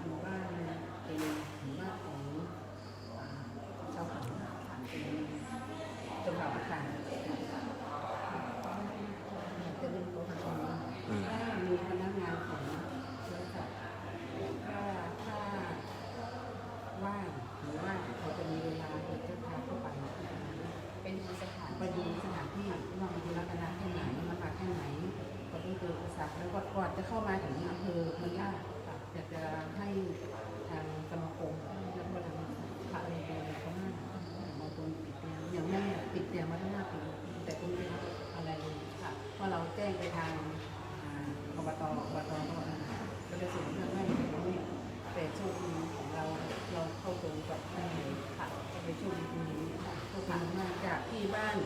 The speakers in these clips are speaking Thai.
หมู่บ้านเป็นหมู่บ้านของชาวเขาเป็นชนเผ่าอาคารจะเป็นตัวของถ้มีพนักงานของบริษัทถ้าว่างหรือว่าเขาจะมีเวลาเด็จะพาเข้าไปเป็นสถานไปดูสถานที่ว่ามีลักษณะแค่ไหนมันมาแค่ไหนก็ต้องเจออุปสแล้วก่อนจะเข้ามาถึงอำเภอมันยากากจะให้ทางพระอะไรเขามามาตรงปิดเตียงอย่างแม่ปิดเตียงมาตั้งห้าปีแต่ก็ไม่ได้รับอะไรเลยค่ะเพราะเราแจ้งไปทางอบตอบตก็ก็ได้ส่งเรื่องให้แต่ไม่แต่โชคดีของเราเราเข้าตรงกับท่านเลยค่ะก็ไปโชคดีตรงนี้ค่ะโชคดีมากจากที่บ้าน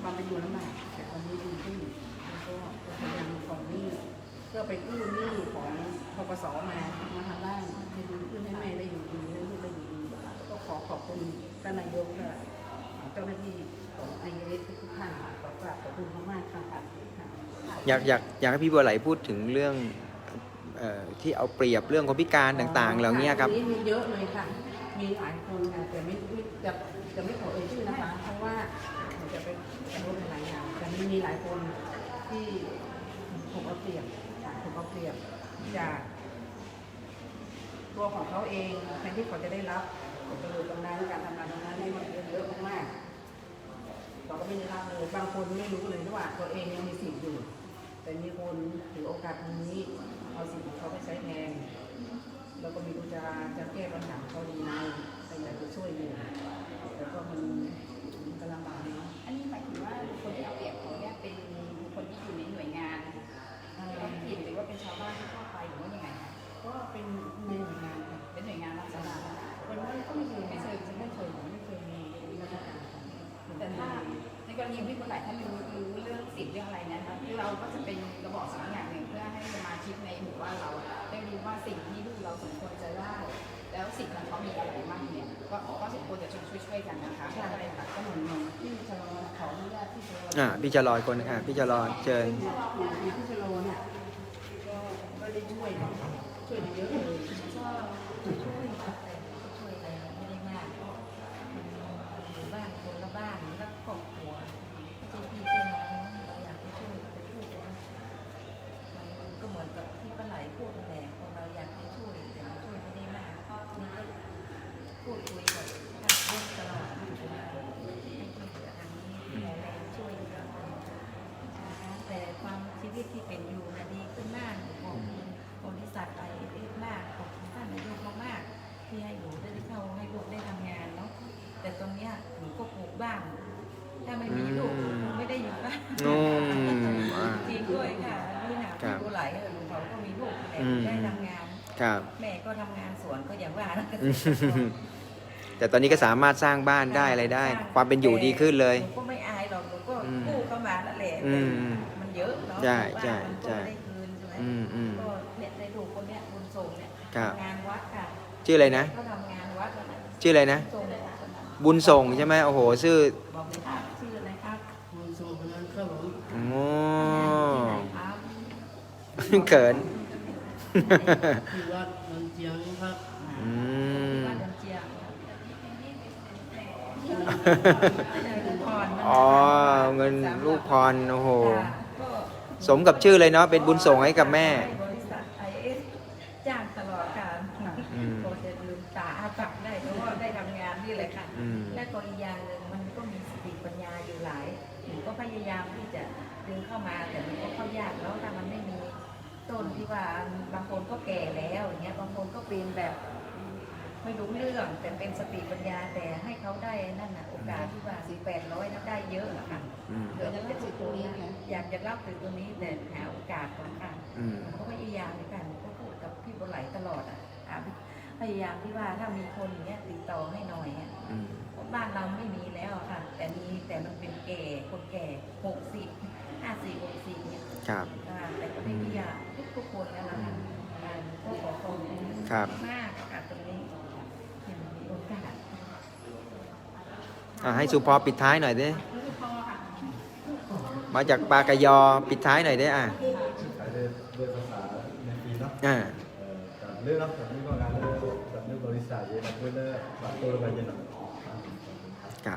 ความเป็นอยู่ลำบากแต่ตอนนี้ดีขึ้นแล้วก็พยายามก่อนนี้ ก็ไปกู้หนี้ของพกสมามาทำบ้านให้ดีขึ้นให้แม่ได้อยู่ดีให้ลูกได้อยู่ดีก็ขอขอบคุณท่านนายกและเจ้าหน้าที่ของไอเอสทุกท่านขอกราบขอบคุณมากๆค่ะค่ะอยากอยากอยากให้พี่บัวไหลพูดถึงเรื่องเอ่อที่เอาเปรียบเรื่องคนพิการต่างๆ เหล่านี้ครับอันนี้มีเยอะเลยค่ะ มีหลายคนค่ะแต่ไม่ไม่จะจะไม่ขอเอ่ยชื่อนะคะ เพราะว่ามันจะเป็นกระทบหลายอย่างแต่มันมีหลายคนที่ถูกเอาเปรียบค่ะถูก เอาเปรียบจากตัวของเขาเองแทนที่เขาจะได้รับผลประโยชน์ตรงนั้นการทำงานตรงนั้นได้มันเยอะมากๆเราก็ไม่ได้รับเลยบางคนไม่รู้เลยว่าตัวเองยังมีสิทธิ์อยู่ แต่มีคนถือโอกาสตรงนี้เอาสิทธิ์ของเขาไปใช้แทนแล้วก็ไมีรู้จะจะแก้ปัญหาเขาดีไหมแต่อยากจะช่วยอยู่แต่ก็มันก็ลำบาก กรณีที่คนหลายท่านรู้รู้เรื่องสิทธิ์เรื่องอะไรนะคะที่เราก็จะเป็นกระบอกเสียงอย่างหนึ่งเพื่อให้สมาชิกในหมู่บ้านเราได้รู้ว่าสิ่งที่ลูกเราสมควรจะได้แล้วสิทธิ์ของเขามีอะไรบ้างเนี่ยก็ก็สมควรจะช่วยช่วยๆกันนะคะใช่ค่ะก็เหมือนเหมือนที่ชะลอขออนุญาตที่ชะลออ่าพี่จะรออีกคนอะพี่จะรอเชิญอยู่ที่ชะลอเนี่ยก็ก็ได้ช่วยช่วยเยอะเลย ก็ช่วยค่ะแต่ก็ช่วยอะไรไม่ได้มากเพราะมันอยู่บ้านคนละบ้านแล้วครอบครัวไม่ใช่พี่ใช่น้องเราอยากจะช่วยก็ไปช่วยกันมันก็เหมือนกับที่ป้าไหล พูดนั่นแหละคนเราอยากจะช่วยแต่มันช่วยไม่ได้มากนี่ก็พูดคุยกับทางลูกตลอดอยู่ตลอดให้ช่วยเหลือทางนี้แรงช่วยเหลือกันนะคะแต่ความชีวิตที่เป็นอยู่นะดีขึ้นมากของบริษัทไอเอฟมากขอบคุณท่านนายกมากๆที่ให้หนูได้เข้าให้ลูกได้ทำงานเนาะแต่ตรงเนี้ยหนูก็ปลูกบ้านถ้าไม่มีลูกหนูคงไม่ได้อยู่บ้าน แต่อืม ได้ทำงาน ครับ แม่ก็ทำงานสวนก็อย่างว่านะอืมแต่ตอนนี้ก็สามารถสร้างบ้านได้อะไรได้ความเป็นอยู่ดีขึ้นเลย หนูก็ไม่อายหรอกหนูก็อืมกู้เข้ามาแล้วแหละอืมมันเยอะเนาะใช่ใช่บ้านมันก็ใช่ ไม่ได้คืนใช่ไหมอืมอืม ก็เนี่ยในลูกคนเนี้ยบุญส่งเนี่ยครับ ทำงานวัดค่ะชื่ออะไรนะ ก็ทำงานวัดแล้วนะชื่ออะไรนะ ส่งเลยค่ะคนนั้นบุญส่งใช่ไหมโอ้โหชื่อบอกเลยค่ะชื่ออะไรครับคุณสูคนนั้นเข้าหลงโอ้ที่ไหนครับ เขิน ที่วัดนันเจียงครับอืมบ้านเจียงพรอ๋อเงินลูกพรโอ้โหก็สมกับชื่อเลยเนาะเป็นบุญส่งให้กับแม่ บริษัทไอเอสจ้างตลอดการอืมพอจะลืมตาอาปักได้เพราะว่าได้ทำงานนี่แหละค่ะ อืม และก็อีกอย่างหนึ่งมันก็มีสติปัญญาอยู่หลายหนูก็พยายามที่จะดึงเข้ามาแต่มันก็เข้ายากแล้วถ้ามันไม่มี ต้นที่ว่าบางคนก็แก่แล้วอย่างเงี้ยบางคนก็เป็นแบบ ไม่รู้เรื่องแต่เป็นสติปัญญาแต่ให้เขาได้นั่นน่ะโอกาสที่ว่าสี่แปดร้อยนั้นได้เยอะอะค่ะอืม เดี๋ยวจะเล่นสิทธิ์ตรงนี้นะอยากจะรับถึงตรงนี้แต่หาโอกาสก่อนค่ะ อืมผมก็พยายามในการก็พูดกับพี่บุญไหลตลอดอะอะพยายามที่ว่าถ้ามีคนอย่างเงี้ยติดต่อให้หน่อยอะอืม เพราะบ้านเราไม่มี แล้วอะค่ะแต่มีแต่มันเป็นแก่คนแก่หกสิบห้าสิบหกสิบเนี่ยครับ อ่าแต่ก็ได้พยายามทุกๆคนแล้วนะคะอ่าก็ขอขอบคุณครับ มากกับตรงนี้ที่มีโอกาส อะให้สุพอปิดท้ายหน่อยดิมาจากปากยอปิดท้ายหน่อยดิอะขายด้วยด้วยภาษาในปีเนาะอ่าเอ่อกับเรื่องเนาะกับเรื่องก็งานเรื่องกับเรื่องบริษัทเย็นกับเรื่องบัตรตัวระบายเย็นเนาะครับอ่า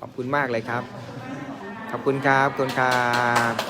ขอบคุณมากเลยครับ ขอบคุณครับขอบคุณครับ